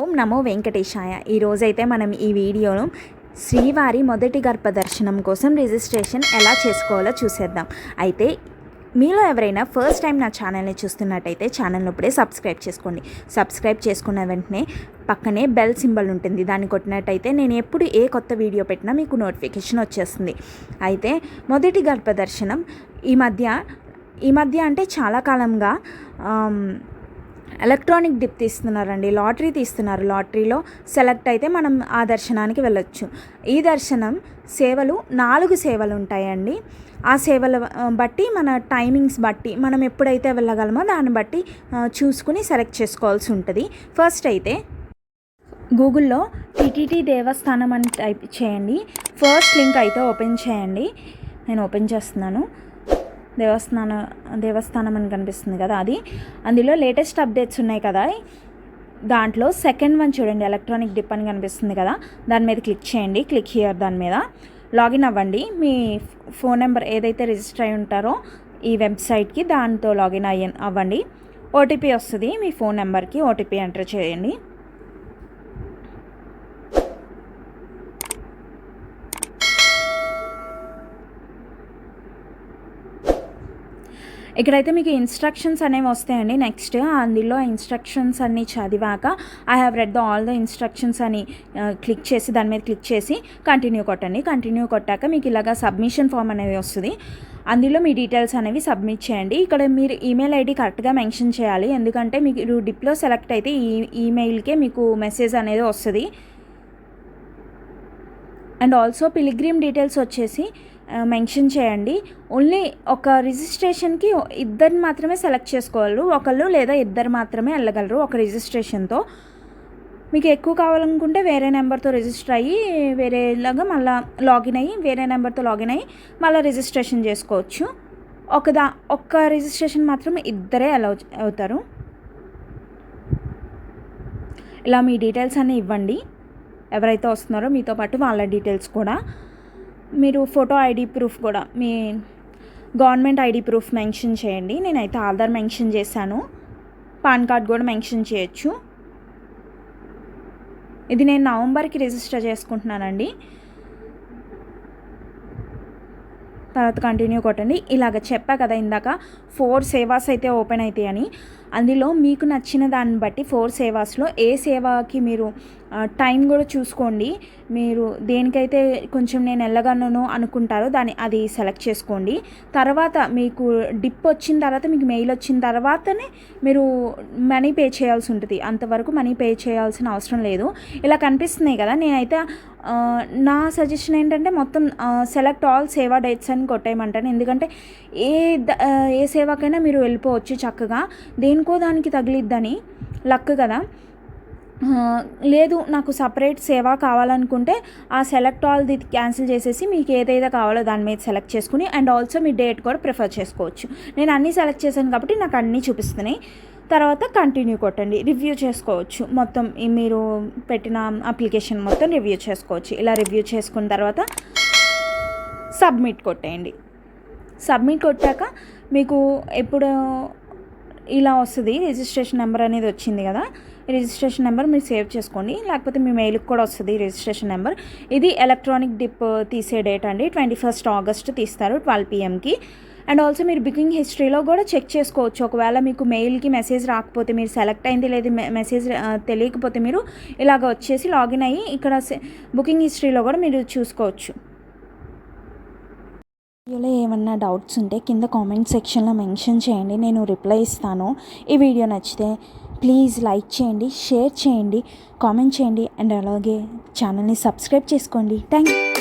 ఓం నమో వెంకటేశాయ. ఈరోజైతే మనం ఈ వీడియోను శ్రీవారి మొదటి గర్భ దర్శనం కోసం రిజిస్ట్రేషన్ ఎలా చేసుకోవాలో చూసేద్దాం. అయితే మీలో ఎవరైనా ఫస్ట్ టైం నా ఛానల్ని చూస్తున్నట్టయితే ఛానల్ని ఇప్పుడే సబ్స్క్రైబ్ చేసుకోండి. సబ్స్క్రైబ్ చేసుకున్న వెంటనే పక్కనే బెల్ సింబల్ ఉంటుంది. దాన్ని కొట్టినట్టయితే నేను ఎప్పుడు ఏ కొత్త వీడియో పెట్టినా మీకు నోటిఫికేషన్ వచ్చేస్తుంది. అయితే మొదటి గర్భ దర్శనం ఈ మధ్య ఈ మధ్య అంటే చాలా కాలంగా ఎలక్ట్రానిక్ డిప్ తీస్తున్నారండి లాటరీ తీస్తున్నారు. లాటరీలో సెలెక్ట్ అయితే మనం ఆ దర్శనానికి వెళ్ళొచ్చు. ఈ దర్శనం సేవలు నాలుగు సేవలు ఉంటాయండి. ఆ సేవల బట్టి మన టైమింగ్స్ బట్టి మనం ఎప్పుడైతే వెళ్ళగలమో దాన్ని బట్టి చూసుకుని సెలెక్ట్ చేసుకోవాల్సి ఉంటుంది. ఫస్ట్ అయితే గూగుల్లో టిటిటి దేవస్థానం అని టైప్ చేయండి. ఫస్ట్ లింక్ అయితే ఓపెన్ చేయండి. నేను ఓపెన్ చేస్తున్నాను. దేవస్థానం దేవస్థానం అని కనిపిస్తుంది కదా అది. అందులో లేటెస్ట్ అప్డేట్స్ ఉన్నాయి కదా. దాంట్లో సెకండ్ వన్ చూడండి ఎలక్ట్రానిక్ డిప్ అని కనిపిస్తుంది కదా. దాని మీద క్లిక్ చేయండి క్లిక్ హియర్ దాని మీద. లాగిన్ అవ్వండి. మీ ఫోన్ నెంబర్ ఏదైతే రిజిస్టర్ అయి ఉంటారో ఈ వెబ్సైట్కి దాంతో లాగిన్ అయ్యి అవ్వండి. ఓటీపీ వస్తుంది మీ ఫోన్ నెంబర్కి ఓటీపీ ఎంటర్ చేయండి. ఇక్కడైతే మీకు ఇన్స్ట్రక్షన్స్ అనేవి వస్తాయండి. నెక్స్ట్ అందులో ఇన్స్ట్రక్షన్స్ అన్ని చదివాక I have read the all the instructions అని క్లిక్ చేసి దాని మీద క్లిక్ చేసి కంటిన్యూ కొట్టండి. కంటిన్యూ కొట్టాక మీకు ఇలాగా సబ్మిషన్ ఫామ్ అనేది వస్తుంది. అందులో మీ డీటెయిల్స్ అనేవి సబ్మిట్ చేయండి. ఇక్కడ మీరు ఈమెయిల్ ఐడి కరెక్ట్గా మెన్షన్ చేయాలి. ఎందుకంటే మీకు డిప్లో సెలెక్ట్ అయితే ఈ ఈమెయిల్కే మీకు మెసేజ్ అనేది వస్తుంది. అండ్ ఆల్సో పిలిగ్రీమ్ డీటెయిల్స్ వచ్చేసి మెన్షన్ చేయండి. ఓన్లీ ఒక రిజిస్ట్రేషన్కి ఇద్దరిని మాత్రమే సెలెక్ట్ చేసుకోగలరు. ఒకళ్ళు లేదా ఇద్దరు మాత్రమే వెళ్ళగలరు ఒక రిజిస్ట్రేషన్తో. మీకు ఎక్కువ కావాలనుకుంటే వేరే నెంబర్తో రిజిస్టర్ అయ్యి వేరేలాగా మళ్ళీ లాగిన్ అయ్యి వేరే నెంబర్తో లాగిన్ అయ్యి మళ్ళీ రిజిస్ట్రేషన్ చేసుకోవచ్చు. ఒక దా ఒక్క రిజిస్ట్రేషన్ మాత్రం ఇద్దరే అలౌ అవుతారు. ఇలా మీ డీటెయిల్స్ అన్నీ ఇవ్వండి. ఎవరైతే వస్తున్నారో మీతో పాటు వాళ్ళ డీటెయిల్స్ కూడా. మీరు ఫోటో ఐడి ప్రూఫ్ కూడా మీ గవర్నమెంట్ ఐడి ప్రూఫ్ మెన్షన్ చేయండి. నేనైతే ఆధార్ మెన్షన్ చేశాను. పాన్ కార్డ్ కూడా మెన్షన్ చేయొచ్చు. ఇది నేను నవంబర్కి రిజిస్టర్ చేసుకుంటున్నానండి. తర్వాత కంటిన్యూ కొట్టండి. ఇలాగ చెప్పా కదా ఇందాక ఫోర్ సేవాస్ అయితే ఓపెన్ అవుతాయని అందులో మీకు నచ్చిన దాన్ని బట్టి ఫోర్ సేవాస్లో ఏ సేవకి మీరు టైం కూడా చూసుకోండి. మీరు దేనికైతే కొంచెం నేను వెళ్ళగలను అనుకుంటారో దాన్ని అది సెలెక్ట్ చేసుకోండి. తర్వాత మీకు డిప్ వచ్చిన తర్వాత మీకు మెయిల్ వచ్చిన తర్వాతనే మీరు మనీ పే చేయాల్సి ఉంటుంది. అంతవరకు మనీ పే చేయాల్సిన అవసరం లేదు. ఇలా కనిపిస్తున్నాయి కదా నేనైతే నా సజెషన్ ఏంటంటే మొత్తం సెలెక్ట్ ఆల్ సేవా డేట్స్ అని కొట్టేయమంటాను. ఎందుకంటే ఏ ద- ఏ సేవకైనా మీరు వెళ్ళిపోవచ్చు చక్కగా. దేని దానికి తగిలిద్దని లక్ కదా. లేదు నాకు సపరేట్ సేవ కావాలనుకుంటే ఆ సెలెక్ట్ ఆల్ది క్యాన్సిల్ చేసేసి మీకు ఏదైతే కావాలో దాని మీద సెలెక్ట్ చేసుకుని అండ్ ఆల్సో మీ డేట్ కూడా ప్రిఫర్ చేసుకోవచ్చు. నేను అన్నీ సెలెక్ట్ చేశాను కాబట్టి నాకు అన్నీ చూపిస్తున్నాయి. తర్వాత కంటిన్యూ కొట్టండి రివ్యూ చేసుకోవచ్చు. మొత్తం మీరు పెట్టిన అప్లికేషన్ మొత్తం రివ్యూ చేసుకోవచ్చు. ఇలా రివ్యూ చేసుకున్న తర్వాత సబ్మిట్ కొట్టేయండి. సబ్మిట్ కొట్టాక మీకు ఎప్పుడు ఇలా వస్తుంది రిజిస్ట్రేషన్ నెంబర్ అనేది వచ్చింది కదా రిజిస్ట్రేషన్ నెంబర్ మీరు సేవ్ చేసుకోండి లేకపోతే మీ మెయిల్కి కూడా వస్తుంది రిజిస్ట్రేషన్ నెంబర్. ఇది ఎలక్ట్రానిక్ డిప్ తీసే డేట్ అండి ట్వంటీ ఫస్ట్ ఆగస్ట్ తీస్తారు ట్వెల్వ్ పిఎంకి అండ్ ఆల్సో మీరు బుకింగ్ హిస్టరీలో కూడా చెక్ చేసుకోవచ్చు ఒకవేళ మీకు మెయిల్కి మెసేజ్ రాకపోతే మీరు సెలెక్ట్ అయింది లేదు మెసేజ్ తెలియకపోతే మీరు ఇలాగ వచ్చేసి లాగిన్ అయ్యి ఇక్కడ బుకింగ్ హిస్టరీలో కూడా మీరు చూసుకోవచ్చు. వీడియోలో ఏమన్నా డౌట్స్ ఉంటే కింద కామెంట్ సెక్షన్లో మెన్షన్ చేయండి నేను రిప్లై ఇస్తాను. ఈ వీడియో నచ్చితే ప్లీజ్ లైక్ చేయండి షేర్ చేయండి కామెంట్ చేయండి అండ్ అలాగే ఛానల్ని సబ్స్క్రైబ్ చేసుకోండి. Thank you.